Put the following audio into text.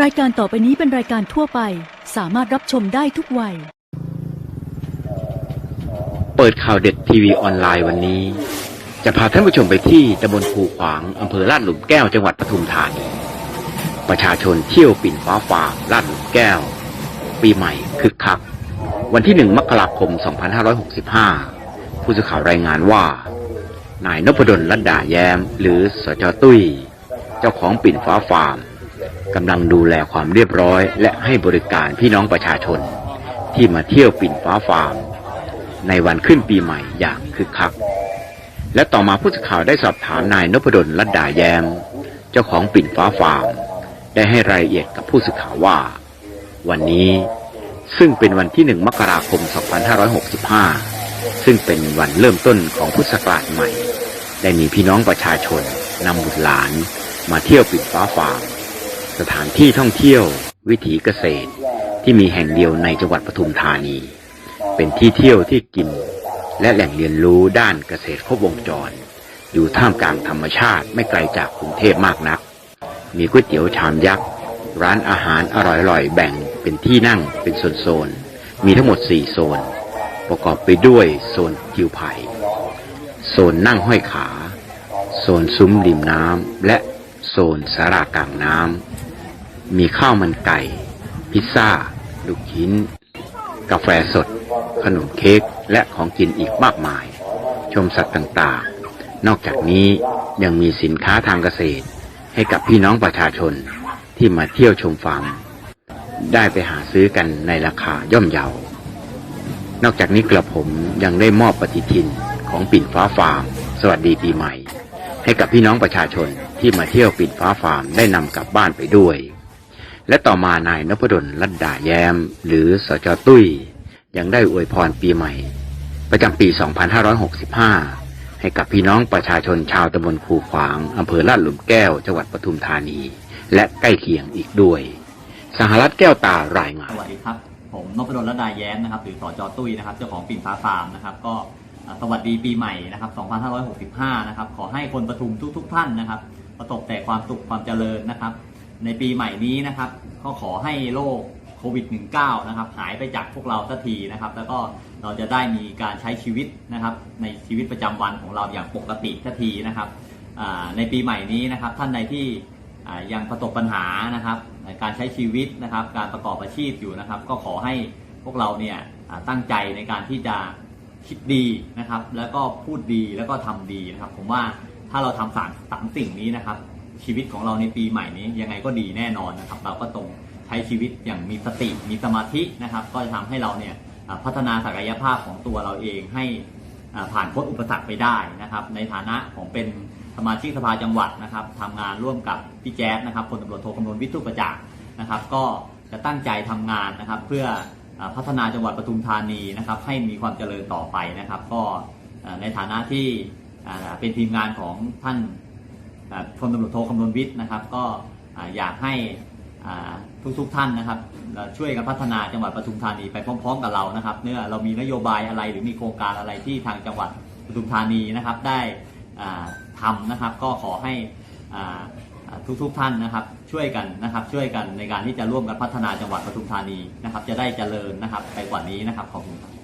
รายการต่อไปนี้เป็นรายการทั่วไป สามารถรับชมได้ทุกวัย เปิดข่าวเด็ดทีวีออนไลน์วันนี้ จะพาท่านผู้ชมไปที่ตำบลคูขวางอำเภอลาดหลุมแก้วจังหวัดปทุมธานีประชาชนเที่ยวปิ่นฟ้าฟาร์มลาดหลุมแก้ว ปีใหม่คึกคัก วันที่หนึ่งมกราคม 2565 ผู้สื่อข่าวรายงานว่า นายนพดลรัตดาแย้ม หรือสจตุ้ย เจ้าของปิ่นฟ้าฟาร์ม กำลังดูแลความเรียบร้อย และให้บริการพี่น้องประชาชน ที่มาเที่ยวปิ่นฟ้าฟาร์ม ในวันขึ้นปีใหม่อย่างคึกคัก และต่อมาผู้สื่อข่าวได้สอบถามนายนพดลรัตดาแยม เจ้าของปิ่นฟ้าฟาร์ม ได้ให้รายละเอียดกับผู้สื่อข่าวว่า วันนี้ซึ่งเป็นวันที่หนึ่งมกราคม 2565 ซึ่งเป็นวันเริ่มต้นของพุทธศักราชใหม่ ได้มีพี่น้องประชาชนนำบุตรหลานมาเที่ยวปิ่นฟ้าฟาร์ม สถานที่ท่องเที่ยว วิถีเกษตรที่มีแห่งเดียวในจังหวัดปทุมธานี เป็นที่เที่ยวที่กิน และแหล่งเรียนรู้ด้านเกษตรครบวงจร อยู่ท่ามกลางธรรมชาติไม่ไกลจากกรุงเทพมากนัก มีก๋วยเตี๋ยวชามยักษ์ ร้านอาหารอร่อยๆ แบ่งเป็นที่นั่งเป็นโซนๆ มีทั้งหมด 4 โซน ประกอบไปด้วยโซนทิวไผ่โซนนั่งห้อยขา โซนซุ้มริมน้ำและโซนสารากลางน้ำ มีข้าวมันไก่ พิซซ่า ลูกชิ้น กาแฟสด ขนมเค้ก และของกินอีกมากมาย ชมสัตว์ต่างๆ นอกจากนี้ยังมีสินค้าทางเกษตร ให้กับพี่น้องประชาชนที่มาเที่ยวชมฟาร์มได้ไปหาซื้อกันในราคาย่อมเยา นอกจากนี้กระผมยังได้มอบปฏิทินของปิ่นฟ้าฟาร์ม สวัสดีปีใหม่ ให้กับพี่น้องประชาชนที่มาเที่ยวปิ่นฟ้าฟาร์มได้นำกลับบ้านไปด้วย และต่อมานายนพดลรัตดาแย้ม หรือสจตุ้ย ยังได้อวยพรปีใหม่ ประจำปี 2565 ให้กับพี่น้องประชาชนชาวตำบลคูขวางอำเภอลาดหลุมแก้วจังหวัดปทุมธานี และใกล้เคียงอีกด้วย สหรัฐแก้วตารายงานสวัสดีครับ ผมนพดลรัตดาแย้มนะครับหรือสจตุ้ยนะครับเจ้าของปิ่นฟ้าฟาร์มนะครับก็สวัสดีปีใหม่นะครับ 2565 นะครับ ขอให้คนปทุมทุก ๆ ท่านนะครับ ประสบแต่ความสุขความเจริญนะครับ ในปีใหม่นี้นะครับ ก็ขอให้โรคโควิด -19 นะครับหายไปจากพวกเราสักทีนะครับ แล้วก็เราจะได้มีการใช้ชีวิตนะครับในชีวิตประจำวันของเราอย่างปกติสักทีนะครับในปีใหม่นี้นะครับท่านใดที่ยังประสบปัญหานะครับการใช้ชีวิตนะครับการประกอบอาชีพอยู่นะครับ ก็ขอให้พวกเราเนี่ยตั้งใจในการที่จะคิดดีนะครับ แล้วก็พูดดีแล้วก็ทำดีนะครับ ผมว่าถ้าเราทำสามสามสิ่งนี้นะครับ ชีวิตของเราในปีใหม่นี้ยังไงก็ดีแน่นอนนะครับ เราก็ตรงใช้ชีวิตอย่างมีสติมีสมาธินะครับ ก็จะทำให้เราเนี่ยพัฒนาศักยภาพของตัวเราเองให้ผ่านพ้นอุปสรรคไปได้นะครับ ในฐานะของเป็นสมาชิกสภาจังหวัดนะครับทำงานร่วมกับพี่แจ๊ดนะครับพลตำรวจโทคำนวณวิทุประจักษ์นะครับ ก็จะตั้งใจทำงานนะครับ เพื่ออพัฒนาจังหวัดปทุมธานีนะครับ ให้มีความเจริญต่อไปนะครับ ก็ในฐานะที่เป็นทีมงานของท่าน พลตำรวจโทคำนวณวิทย์นะครับ ก็อยากให้ทุกๆท่านนะครับ ช่วยกันพัฒนาจังหวัดปทุมธานีไปพร้อม ๆ กับเรานะครับเนื่อเรามีนโยบายอะไรหรือมีโครงการอะไรที่ทางจังหวัดปทุมธานีนะครับได้ทำนะครับ ก็ขอให้ทุกๆท่านนะครับ ช่วยกันนะครับ ช่วยกันในการที่จะร่วมกันพัฒนาจังหวัดปทุมธานีนะครับ จะได้เจริญนะครับ ไปกว่านี้นะครับขอบคุณครับ